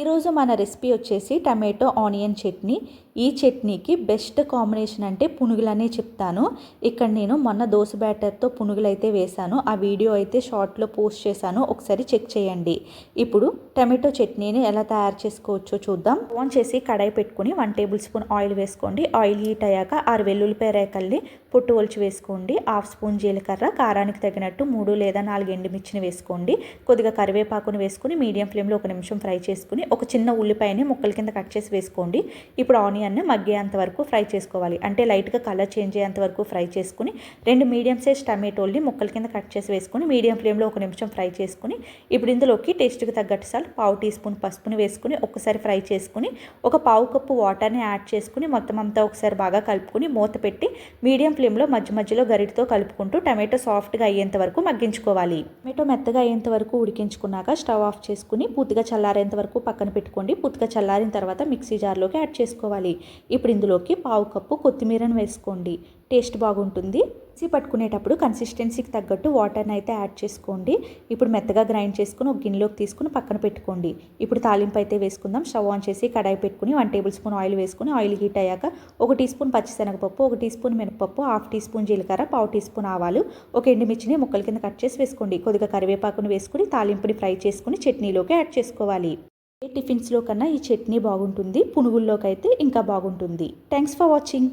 ఈరోజు మన రెసిపీ వచ్చేసి టమాటో ఆనియన్ చట్నీ. ఈ చట్నీకి బెస్ట్ కాంబినేషన్ అంటే పునుగులనే చెప్తాను. ఇక్కడ నేను మొన్న దోశ బ్యాటర్తో పునుగులు అయితే వేశాను. ఆ వీడియో అయితే షార్ట్లో పోస్ట్ చేశాను. ఒకసారి చెక్ చేయండి. ఇప్పుడు టమాటో చట్నీని ఎలా తయారు చేసుకోవచ్చో చూద్దాం. ఆన్ చేసి కడాయి పెట్టుకుని వన్ టేబుల్ స్పూన్ ఆయిల్ వేసుకోండి. ఆయిల్ హీట్ అయ్యాక ఆరు వెల్లుల్లిపాయ రేకల్ని పొట్టు ఒలిచి వేసుకోండి. హాఫ్ స్పూన్ జీలకర్ర కారానికి తగినట్టు మూడు లేదా నాలుగు ఎండుమిర్చిని వేసుకోండి. కొద్దిగా కరివేపాకుని వేసుకుని మీడియం ఫ్లేమ్లో ఒక నిమిషం ఫ్రై చేసుకుని ఒక చిన్న ఉల్లిపాయని ముక్కల కింద కట్ చేసి వేసుకోండి. ఇప్పుడు ఆనియన్ని మగ్గేంత వరకు ఫ్రై చేసుకోవాలి. అంటే లైట్గా కలర్ చేంజ్ అయ్యేంత వరకు ఫ్రై చేసుకుని రెండు మీడియం సైజ్ టమాటోల్ని ముక్కల కింద కట్ చేసి వేసుకుని మీడియం ఫ్లేమ్లో ఒక నిమిషం ఫ్రై చేసుకుని ఇప్పుడు ఇందులోకి టేస్ట్కి తగ్గట్టు సార్ పావు టీ స్పూన్ పసుపుని వేసుకుని ఒకసారి ఫ్రై చేసుకుని ఒక పావు కప్పు వాటర్ని యాడ్ చేసుకుని మొత్తం అంతా ఒకసారి బాగా కలుపుకుని మూత పెట్టి మీడియం ఫ్లేమ్లో మధ్య మధ్యలో గరిటతో కలుపుకుంటూ టమాటో సాఫ్ట్గా అయ్యేంత వరకు మగ్గించుకోవాలి. టమాటో మెత్తగా అయ్యేంత వరకు ఉడికించుకున్నాక స్టవ్ ఆఫ్ చేసుకుని పూర్తిగా చల్లారేంత వరకు పక్కన పెట్టుకోండి. పుతక చల్లారిన తర్వాత మిక్సీ జార్లోకి యాడ్ చేసుకోవాలి. ఇప్పుడు ఇందులోకి పావు కప్పు కొత్తిమీరను వేసుకోండి. టేస్ట్ బాగుంటుంది. మిక్సీ పట్టుకునేటప్పుడు కన్సిస్టెన్సీకి తగ్గట్టు వాటర్ని అయితే యాడ్ చేసుకోండి. ఇప్పుడు మెత్తగా గ్రైండ్ చేసుకుని ఒక గిన్నెలోకి తీసుకుని పక్కన పెట్టుకోండి. ఇప్పుడు తాలింపు అయితే వేసుకుందాం. స్టవ్ ఆన్ చేసి కడాయి పెట్టుకుని వన్ టేబుల్ స్పూన్ ఆయిల్ వేసుకుని ఆయిల్ హీట్ అయ్యాక ఒక టీ స్పూన్ పచ్చిశనగపప్పు ఒక టీ స్పూన్ మినపప్పు హాఫ్ టీ స్పూన్ జీలకర్ర పావు టీ స్పూన్ ఆవాలు ఒక ఎండుమిర్చిని ముక్కల కింద కట్ చేసి వేసుకోండి. కొద్దిగా కరివేపాకుని వేసుకుని తాలింపుని ఫ్రై చేసుకుని చట్నీలోకి యాడ్ చేసుకోవాలి. ఏ టిఫిన్స్లో కన్నా ఈ చట్నీ బాగుంటుంది పునుగుల్లోకైతే ఇంకా బాగుంటుంది. Thanks for watching.